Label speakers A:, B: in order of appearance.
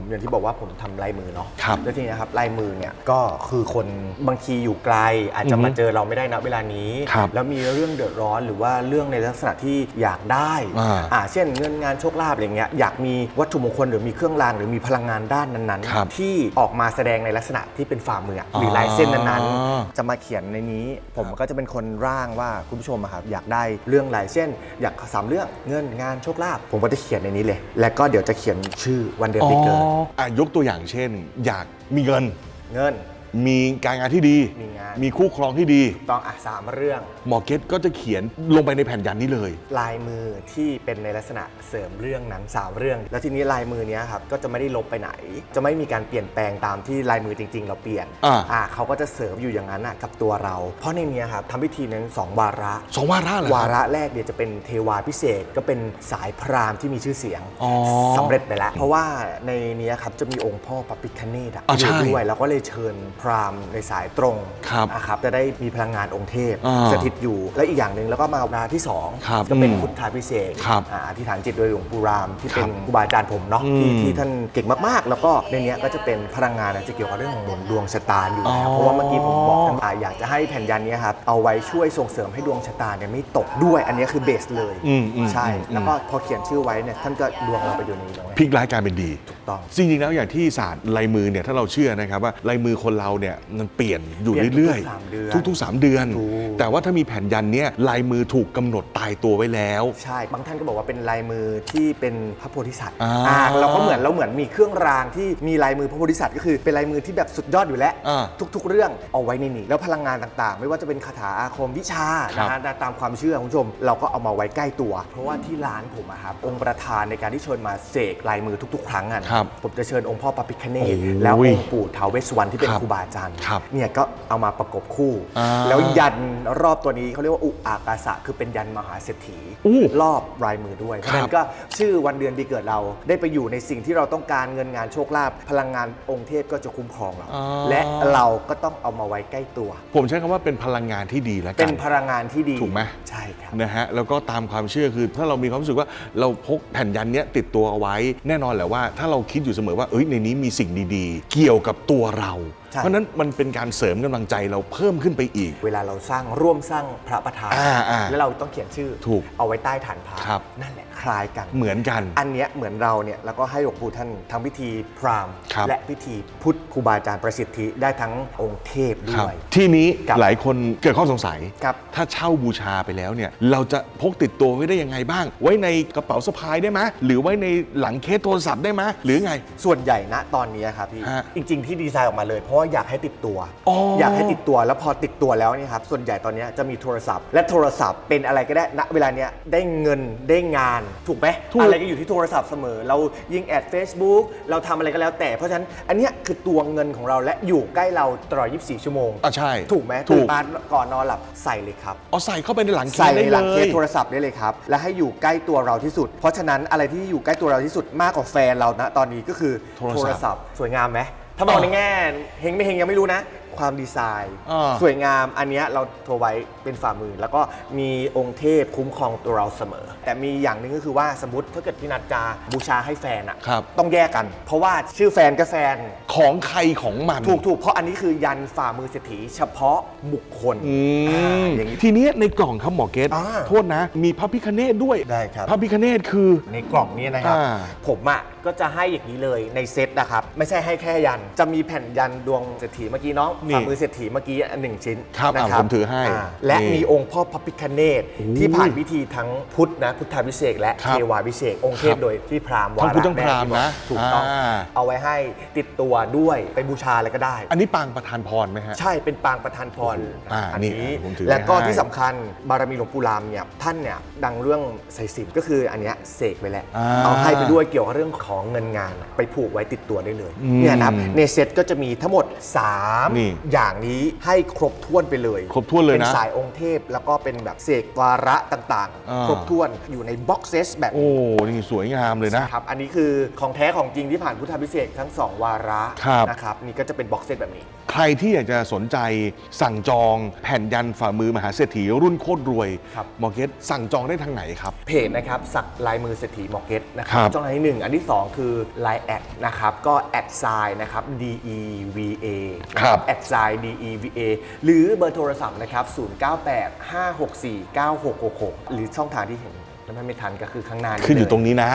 A: ผมอย่างที่บอกว่าผมทำลายมือเนาะ
B: ครับ
A: แล้วทีนี้นะครับลายมือเนี่ยก็คือคนบางทีอยู่ไกล อาจจะ
B: อือฮึ
A: มาเจอเราไม่ได้นะเวลานี้
B: ครับ
A: แล้วมีเรื่องเดือดร้อนหรือว่าเรื่องในลักษณะที่อยากได้
B: อ่า
A: อ่าเช่นเงินงานโชคลาภอะไรเงี้ยอยากมีวัตถุมงคลหรือมีเครื่องรางหรือมีพลังงานด้านนั้น
B: ครับ
A: ๆ ที่ออกมาแสดงในลักษณะที่เป็นฝ่ามืออะหรือลายเส้นนั้นๆจะมาเขียนในนี้ผมก็จะเป็นคนร่างว่าคุณผู้ชมอะครับอยากได้เรื่องอะไรเช่น อยากสามเรื่องเงินงานโชคลาภผมก็จะเขียนในนี้เลย แล้วก็เดี๋ยวจะเขียนชื่อวันเดือนปีเกิด
B: อ่อะยกตัวอย่างเช่น อยากมีเงิน
A: เงิน
B: มีการงานที่ดี
A: มีงาน
B: มีคู่ครองที่ดี
A: ต้องอะสามเรื่อง
B: หมอเก็ตก็จะเขียนลงไปในแผ่นยันนี้เลย
A: ลายมือที่เป็นในลักษณะเสริมเรื่องนั้นสามเรื่อง แล้วทีนี้ลายมือเนี้ยครับก็จะไม่ได้ลบไปไหน จะไม่มีการเปลี่ยนแปลงตามที่ลายมือจริง ๆ เราเปลี่ยน
B: อ่า
A: อ่าเขาก็จะเสริมอยู่อย่างนั้นอะกับตัวเรา เพราะในเนี้ยครับทำพิธีนั้นสองวาระ
B: สองวาระเหรอ
A: วา
B: ครับ
A: ระแรกเดี๋ยวจะเป็นเทวาพิเศษกก็เป็นสายพราหมณ์ที่มีชื่อเสียง
B: อ๋อ
A: สำเร็จไปแล้ว เพราะว่าในเนี้ยครับจะมีองค์พ่อปปิคเนตอะ
B: อ่า
A: อยู่
B: ใช่
A: ด้วยแล้วก็เลยเชิญพราหมณ์ในสายตรง
B: ครับ
A: นะครับจะได้มีพลังงานองค์เทพ
B: อ่า
A: สถิตอยู่และอีกอย่างหนึ่งแล้วก็มาวาระที่สอง
B: ครับ
A: ก็เป็น
B: อืม
A: พุทธาพิเศษก
B: ครับ
A: อ่าอธิษฐานจิตโดยหลวงปู่รามที่เป็น
B: ครับ
A: ครูบาอาจารย์ผมเนาะ
B: อืม
A: ที่ที่ท่านเก่งมากๆ แล้วก็ในเนี้ยก็จะเป็นพลังงานนะจะเกี่ยวกับเรื่องของหนุนดวงชะตาอยู่
B: อ๋
A: แล้ว
B: อ
A: เพราะว่าเมื่อกี้ผมบอกท่านอ่าอยากจะให้แผ่นยันเนี้ยครับเอาไว้ช่วยส่งเสริมให้ดวงชะตาเนี่ยไม่ตกด้วยอันเนี้ยคือเบสเลย
B: อืมอืม
A: ใช่
B: อืม
A: แล้วก็พอเขียนชื่อไว้เนี่ยท่านก็ดวงเราไปอยู่ในนี้เลย
B: พลิกร้ายกลายเป็นดี
A: ถูกต้อง
B: จริงๆแล้วอย่างที่ศาสตร์ลายมือเนี่ยถ้าเราเชื่อนะครับว่าลายมือคนเราเนี่ยมันเปลี่ยนอยู่
A: เปลี่ยน
B: เรื่อย
A: ทุกๆสามเดือน
B: ๆทุกๆ 3 เดือน
A: ถูก
B: แต่ว่าถ้ามีแผ่นยันเนี่ยลายมือถูกกำหนดตายตัวไว้แล้ว
A: ใช่ บางท่านก็บอกว่าเป็นลายมือที่เป็นพระโพธิสัตว์
B: อ่า
A: อ่าเราก็เหมือนเราเหมือนมีเครื่องรางที่มีลายมือพระโพธิสัตว์ก็คือเป็นลายมือที่แบบสุดยอดอยู่แล้ว
B: อ่า
A: ทุก ๆ เรื่องเอาไว้ในนี้แล้วพลังงานต่างๆ ไม่ว่าจะเป็นคาถาอาคมวิชา
B: ครับ
A: นะฮะตามความเชื่อคุณผู้ชม เราก็เอามาไว้ใกล้ตัว เพราะว่าที่ร้านผมอะครับองค์ประธานในการที่เชิญมาเสกลายมือทุก ๆ ครั้งอะ
B: ครับ
A: ผมจะเชิญองค์พ่อปาปิคเน
B: โอ้
A: ต
B: ย
A: แล้วองค์ปู่ท้าวเวสสวรรณที่เป็น
B: ครับ
A: ครูบาอาจารย์
B: ครับ
A: เนี่ยก็เอามาประกบคู่
B: อ่า
A: แล้วยันรอบตัวนี้เขาเรียกว่าอุอากาสะคือเป็นยันมหาเศรษฐี
B: อู้
A: รอบลายมือด้วยเพ
B: ครับ
A: ราะฉะนั้นก็ชื่อวันเดือนปีเกิดเราได้ไปอยู่ในสิ่งที่เราต้องการเงินงานโชคลาภพลังงานองค์เทพก็จะคุ้มครองเรา
B: อ๋อ
A: และเราก็ต้องเอามาไว้ใกล้ตัว
B: ผมใช้คำว่าเป็นพลังงานที่ดีแล้วกั
A: เป็นนพลังงานที่ดี
B: ถูกไหม
A: ใช่ครับ
B: นะฮะแล้วก็ตามความเชื่อคือถ้าเรามีความรู้สึกว่าเราพกแผ่นยันเนี้ยติดตัวเอาไว้ แน่นอนแหละว่าถ้าเราคิดอยู่เสมอว่าเอ้ยในนี้มีสิ่งดีๆ เกี่ยวกับตัวเรา
A: ใช่
B: เพราะฉะนั้นมันเป็นการเสริมกำลังใจเราเพิ่มขึ้นไปอีก
A: เวลาเราสร้างร่วมสร้างพระประธาน
B: อ่าอ่า
A: แล้วเราต้องเขียนชื่อ
B: ถูก
A: เอาไว้ใต้ฐานพระ
B: ครับ
A: นั่นแหละคล้ายกัน
B: เหมือนกัน
A: อันเนี้ยเหมือนเราเนี่ยแล้วก็ให้หลวงปู่ท่านทั้งพิธีพราหมณ์
B: ครับ
A: และพิธีพุทธครูบาอาจารย์ประสิทธิได้ทั้งองค์เทพด้
B: ครับ
A: วย
B: ที่นี้
A: ครับ
B: หลายคนเกิดข้อสงสัย
A: ครับ
B: ถ้าเช่าบูชาไปแล้วเนี่ยเราจะพกติดตัวไว้ได้ยังไงบ้าง ไว้ในกระเป๋าสะพายได้ไหมหรือไว้ในหลังเคสโทรศัพท์ได้ไหมหรือไง
A: ส่วนใหญ่ณตอนนี้ครับพี่
B: ฮะ
A: จริง ๆ ที่ดีไซน์ออกมาเลยเพราะว่าอยากให้ติดตัว
B: อ๋ออ
A: อยากให้ติดตัวแล้วพอติดตัวแล้วเนี่ยครับส่วนใหญ่ตอนนี้จะมีโทรศัพท์ และโทรศัพท์เป็นอะไรก็ได้ณเวลาเนี้ยได้เงินได้งานถูกไหม
B: ถูก
A: อะไรก็อยู่ที่โทรศัพท์เสมอ เรายิงแอด Facebook เราทำอะไรก็แล้วแต่เพราะฉะนั้นอันเนี้ยคือตัวเงินของเราและอยู่ใกล้เราตลอด 24 ชั่วโมง
B: อะใช่
A: ถูกไหม
B: ถู
A: ตื่น
B: ก
A: มาก่อนนอนหลับใส่เลยครับ
B: เอาใส่เข้าไปในหลังเค
A: ใส่
B: ส
A: ใน
B: ได้
A: หลัง
B: เล
A: เค
B: ย
A: สโทรศัพท์ได้เลยครับ และให้อยู่ใกล้ตัวเราที่สุด เพราะฉะนั้นอะไรที่อยู่ใกล้ตัวเราที่สุดมากกว่าแฟนเรานะตอนนี้ก็คือ
B: โทรศัพท์
A: พท์สวยงามไหม ถ้ามองในแง่เฮงไม่เฮงยังไม่รู้นะ ความดีไซน์
B: อ่า
A: สวยงามอันเนี้ยเราโทรไว้เป็นฝ่ามือ แล้วก็มีองค์เทพคุ้มครองตัวเราเสมอ แต่มีอย่างหนึ่งก็คือว่าสมมติถ้าเกิดพี่นัดจะบูชาให้แฟนอะ
B: ครับ
A: ต้องแยกกัน เพราะว่าชื่อแฟนกับแฟน
B: ของใครของมัน
A: ถูกถูกเพราะอันนี้คือยันฝ่ามือเศรษฐีเฉพาะบุคคล
B: อื
A: อ่ามอย่างนี้
B: ทีเนี้ยในกล่องครับหมอเกต
A: อ่า
B: โทษนะ มีพระพิคเนตด้วย
A: ได้ครับ
B: พระพิคเนตคือ
A: ในกล่องนี้นะครับ
B: อ่า
A: ผมอะก็จะให้อย่างนี้เลยในเซตนะครับ ไม่ใช่ให้แค่ยัน จะมีแผ่นยันดวงเศรษฐีเมื่อกี้เน้อง
B: นี่
A: ฝ่ามือเศรษฐีเมื่อกี้อันหนึ่งชิ้น
B: ครับ
A: นะ
B: อะผมถือให้า
A: และ
B: นี่
A: มีองค์พ่อพระพิคเนต
B: โอ้ย
A: ที่ผ่านพิธีทั้งพุทธนะพุทธาพิเศษกและ
B: ครับ
A: เทวาพิเศษกองค์เท
B: ครั
A: พ
B: บ
A: โดยที่พราหมณ์วา
B: ทั้งพุทธทั้ง
A: แพ
B: ราหมณ์นะ
A: ถูกต้อง
B: อ่า
A: เอาไว้ให้ติดตัวด้วยไปบูชาอะไรก็ได้
B: อันนี้ปางประธานพรไหมฮะ
A: ใช่เป็นปางประธานพร
B: อ่า
A: อัน
B: นี่
A: นี้
B: ผมถือ
A: แล้วก็
B: ไว้ให้
A: ที่สำคัญบารมีหลวงปู่รามเนี่ยท่านเนี่ยดังเรื่องใส่สิญจนก็คืออันเนี้ยเสกไปแล้ว
B: อ่า
A: เอาให้ไปด้วยเกี่ยวกับเรื่องของเงินงาน ไปผูกไว้ติดตัวได้เลย
B: อืม
A: เนี่ยนะครับในเซ็ตก็จะมีทั้งหมด
B: นี่
A: 3อย่างนี้ให้ครบถ้วนไปเลย
B: ครบถ้วนเลยนะ
A: เป็นสายองค์เทพ แล้วก็เป็นแบบเสกวาระต่าง
B: อ่า
A: ๆครบถ้วนอยู่ในบ็อกเซสแบบ
B: โอ้นี่สวยงามเลยนะ
A: ครับอันนี้คือของแท้ของจริงที่ผ่านพุทธาพิเศษกทั้ง 2 วาระ
B: ครับ
A: นะครับนี่ก็จะเป็นบ็อกเซตแบบนี้
B: ใครที่อยากจะสนใจสั่งจองแผ่นยันฝ่ามือมหาเศรษฐีรุ่นโคตรรวย
A: ครับ
B: หมอเกตสั่งจองได้ทางไหนครับ
A: เพจนะครับสักลายมือเศรษฐีมอร์เก็ตนะค
B: ครั
A: รับ บ ช่องทางที่หนึ่งอันที่2คือ Line แอดนะครับก็แอดไซน์นะครับ D E V A
B: ครับ
A: แอดไซน์ D E V A หรือเบอร์โทรศัพท์นะครับ098 564 9666 หรือช่องทางที่เห็นแล้วไม่ทันก็คือข้างหน้า
B: ขึ้นอยู่
A: เล
B: ตรงนี้นะ